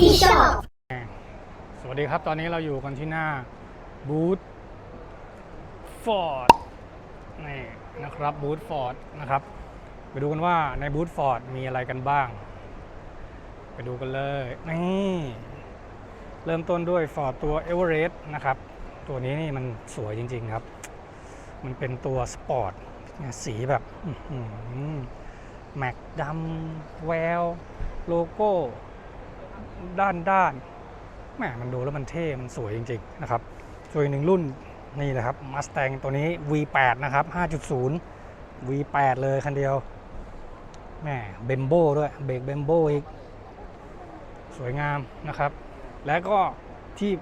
ที่ชอบ สวัสดีครับ ตอนนี้เราอยู่กันที่หน้าบูธฟอร์ดนี่นะครับบูธฟอร์ดนะครับ ไปดูกันว่าในบูธฟอร์ดมีอะไรกันบ้าง ไปดูกันเลยนี่เริ่มต้นด้วยฟอร์ดตัวเอเวอเรสต์นะครับ ตัวนี้นี่มันสวยจริง ๆครับ มันเป็นตัวสปอร์ตสีแบบแม็กดำแวว โลโก้ ด้านด้านแหมมันดูแล้วมันเท่ มันสวยจริงๆนะครับส่วนหนึ่งรุ่นนี่แหละครับ Mustang ตัวนี้ V8 นะครับ 5.0 V8 เลยคันเดียวแหมเบมโบด้วยเบรกเบมโบอีก สวยงามนะครับ และก็ที่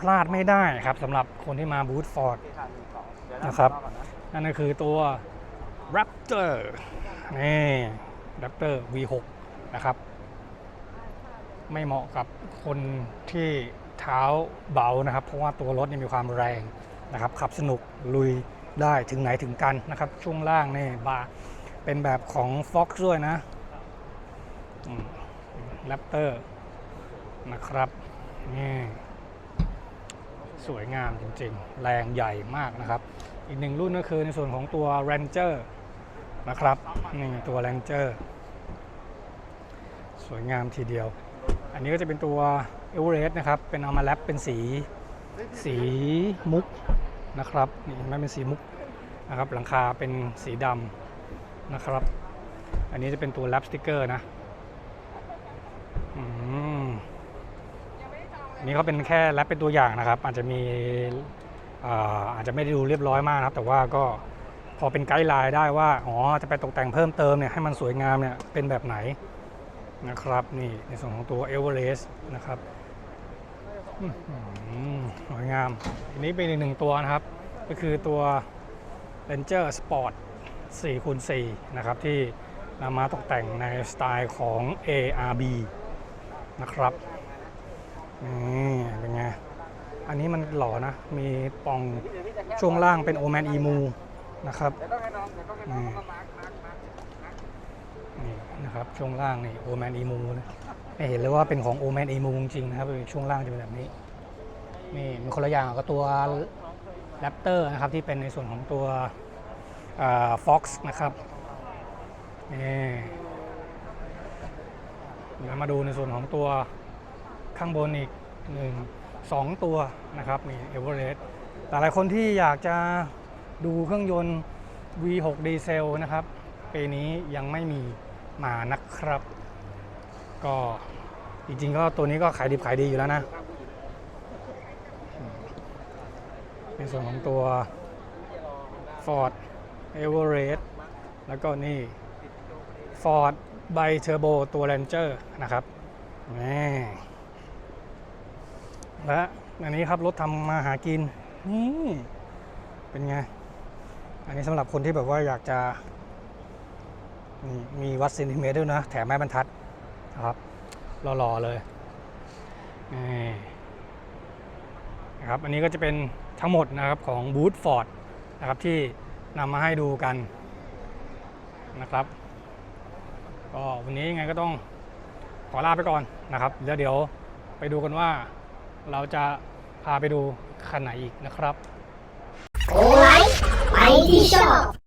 พลาดไม่ได้ครับสำหรับคนที่มาบูธฟอร์ดนะครับนั่นก็คือตัว Raptor นี่ Raptor V6 นะครับ ไม่เหมาะกับคนที่เท้าเบานะครับ เพราะว่าตัวรถนี่มีความแรงนะครับขับสนุกลุยได้ถึงไหนถึงกันนะครับ ช่วงล่างนี่บาเป็นแบบของ Fox ด้วยนะแรปเตอร์นะครับนี่สวยงามจริงๆ แรงใหญ่มากนะครับ อีกหนึ่งรุ่นก็คือในส่วนของตัว Ranger นะครับนี่ตัว Ranger สวยงามทีเดียว อันนี้ก็จะเป็นตัวเอเวอเรสต์นะครับ เป็นเอามาแรปเป็นสีสีมุกนะครับ นี่ไม่เป็นสีมุกนะครับ หลังคาเป็นสีดำนะครับ อันนี้จะเป็นตัวแรปสติกเกอร์นะอืมนนี้เขาเป็นแค่แรปเป็นตัวอย่างนะครับ อาจจะมีอาอาจจะไม่ได้ดูเรียบร้อยมากนะครับ แต่ว่าก็พอเป็นไกด์ไลน์ได้ว่า อ๋อ จะไปตกแต่งเพิ่มเติมเนี่ยให้มันสวยงามเนี่ยเป็นแบบไหน นะครับนี่ในส่วนของตัวเอเวอเรสต์นะครับสวยงาม อันนี้เป็นอีกหนึ่งตัวนะครับ ก็คือตัว Ranger Sport 4x4 นะครับ ที่นำมาตกแต่งในสไตล์ของ ARB นะครับนี่เป็นไง อันนี้มันหล่อนะ มีปองช่วงล่างเป็น o m a n Emu นะครับ นะครับช่วงล่างนี่โอแมนอีมูนะเห็นเลยว่าเป็นของโอแมนอีมูจริงนะครับช่วงล่างจะเป็นแบบนี้นี่มันคนละอย่างกับตัวแรปเตอร์นะครับที่เป็นในส่วนของตัวฟ็อกซ์นะครับนี่เดี๋ยวมาดูในส่วนของตัวข้างบนอีกหนึ่งสองตัวนะครับนี่เอเวอเรสต์แต่หลายคนที่อยากจะดูเครื่องยนต์ V6 ดีเซลนะครับปีนี้ยังไม่มี มานะครับ ก็จริงๆก็ตัวนี้ก็ขายดิบขายดีอยู่แล้วนะ ในส่วนของตัว Ford Everest แล้วก็นี่ Ford b i Turbo ตัว Ranger นะครับนี่และอันนี้ครับรถทำมาหากิน นี่ เป็นไง อันนี้สำหรับคนที่แบบว่าอยากจะ มีวัดเซนติเมตรด้วยนะ แถมไม้บรรทัดนะครับรอๆเลยนี่นะครับอันนี้ก็จะเป็นทั้งหมดนะครับของบูธฟอร์ดนะครับที่นำมาให้ดูกันนะครับก็วันนี้ยังไงก็ต้องขอลาไปก่อนนะครับแล้วเดี๋ยวไปดูกันว่าเราจะพาไปดูคันไหนอีกนะครับโอ้ไลฟ์ไปที่ชอบ